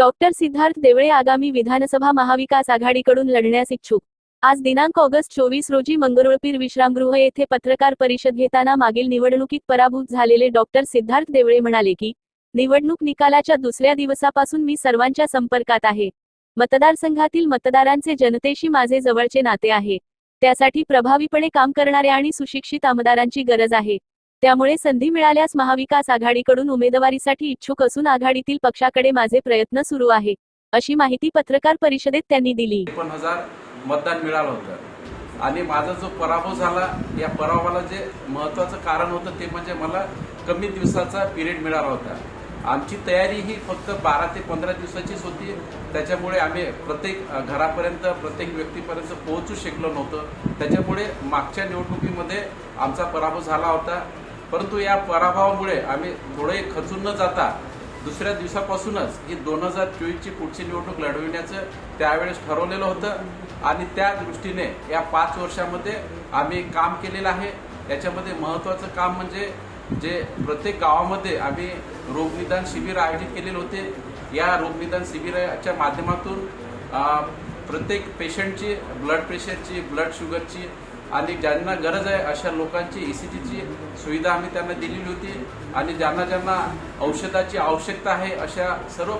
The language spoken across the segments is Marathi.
डॉक्टर सिद्धार्थ देवळे आगामी विधानसभा महाविकास आघाडीकडून लढण्यास इच्छुक. आज दिनांक ऑगस्ट चोवीस रोजी मंगरुळपीर विश्रामगृह येथे पत्रकार परिषद घेताना मागील निवडणुकीत पराभूत झालेले डॉक्टर सिद्धार्थ देवळे म्हणाले की निवडणूक निकालाच्या दुसऱ्या दिवसापासून मी सर्वांच्या संपर्कात आहे. मतदारसंघातील मतदारांचे जनतेशी माझे जवळचे नाते आहे. त्यासाठी प्रभावीपणे काम करणाऱ्या आणि सुशिक्षित आमदारांची गरज आहे. त्यामुळे संधी मिळाल्यास महाविकास आघाडीकडून उमेदवारीसाठी इच्छुक असून आघाडीतील पक्षाकडे माझे प्रयत्न सुरू आहे अशी माहिती पत्रकार परिषदेत त्यांनी दिली. पण हजार मतदान मिळालं होतं. आणि माझा जो पराभव झाला या पराभवाला जे महत्वाचं कारण होतं ते म्हणजे मला कमी दिवसाचा पिरियड मिळाला होता. आमची तयारी ही फक्त बारा ते पंधरा दिवसाचीच होती. त्याच्यामुळे आम्ही प्रत्येक घरापर्यंत प्रत्येक व्यक्तीपर्यंत पोहोचू शकलो नव्हतं. त्याच्यामुळे मागच्या निवडणुकीमध्ये आमचा पराभव झाला होता. परंतु या पराभवामुळे आम्ही थोडे खचून न जाता दुसऱ्या दिवसापासूनच ही दोन हजार चोवीसची पुढची निवडणूक लढविण्याचं त्यावेळेस ठरवलेलं होतं. आणि त्या दृष्टीने या पाच वर्षामध्ये आम्ही काम केलेलं आहे. याच्यामध्ये महत्त्वाचं काम म्हणजे जे प्रत्येक गावामध्ये आम्ही रोगनिदान शिबिर आयोजित केलेले होते. या रोगनिदान शिबिराच्या माध्यमातून प्रत्येक पेशंटची ब्लड प्रेशरची ब्लड शुगरची आणि ज्यांना गरज आहे अशा लोकांची ई सी जीची सुविधा आम्ही त्यांना दिलेली होती. आणि ज्यांना ज्यांना औषधाची आवश्यकता आहे अशा सर्व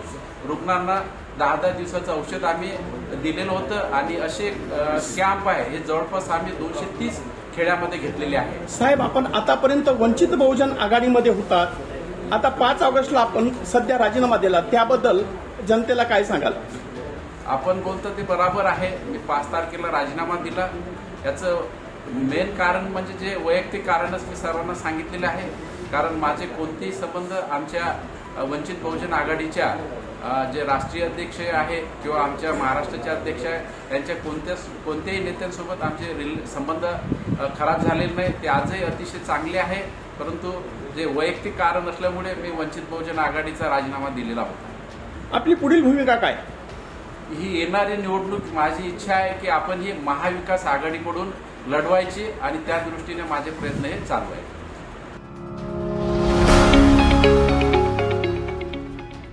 रुग्णांना दहा दहा दिवसाचं औषध आम्ही दिलेलं होतं. आणि असे कॅम्प आहे. हे जवळपास आम्ही दोनशे तीस खेड्यामध्ये घेतलेले आहे. साहेब आपण आतापर्यंत वंचित बहुजन आघाडीमध्ये होतात. आता पाच ऑगस्टला आपण सध्या राजीनामा दिला. त्याबद्दल जनतेला काय सांगाल? आपण बोलतो ते बराबर आहे. मी पाच तारखेला राजीनामा दिला. याचं मेन कारण म्हणजे जे वैयक्तिक कारणच मी सर्वांना सांगितलेले आहे. कारण माझे कोणतेही संबंध आमच्या वंचित बहुजन आघाडीच्या जे राष्ट्रीय अध्यक्ष आहे किंवा आमच्या महाराष्ट्राचे अध्यक्ष आहे त्यांच्या कोणत्या कोणत्याही नेत्यांसोबत आमचे रिल संबंध खराब झालेले नाही. ते आजही अतिशय चांगले आहे. परंतु जे वैयक्तिक कारण असल्यामुळे मी वंचित बहुजन आघाडीचा राजीनामा दिलेला होता. आपली पुढील भूमिका काय? ही येणारी निवडणूक माझी इच्छा आहे की आपण ही महाविकास आघाडीकडून लढवायची आणि त्या दृष्टीने माझे प्रयत्न हे चालू आहेत.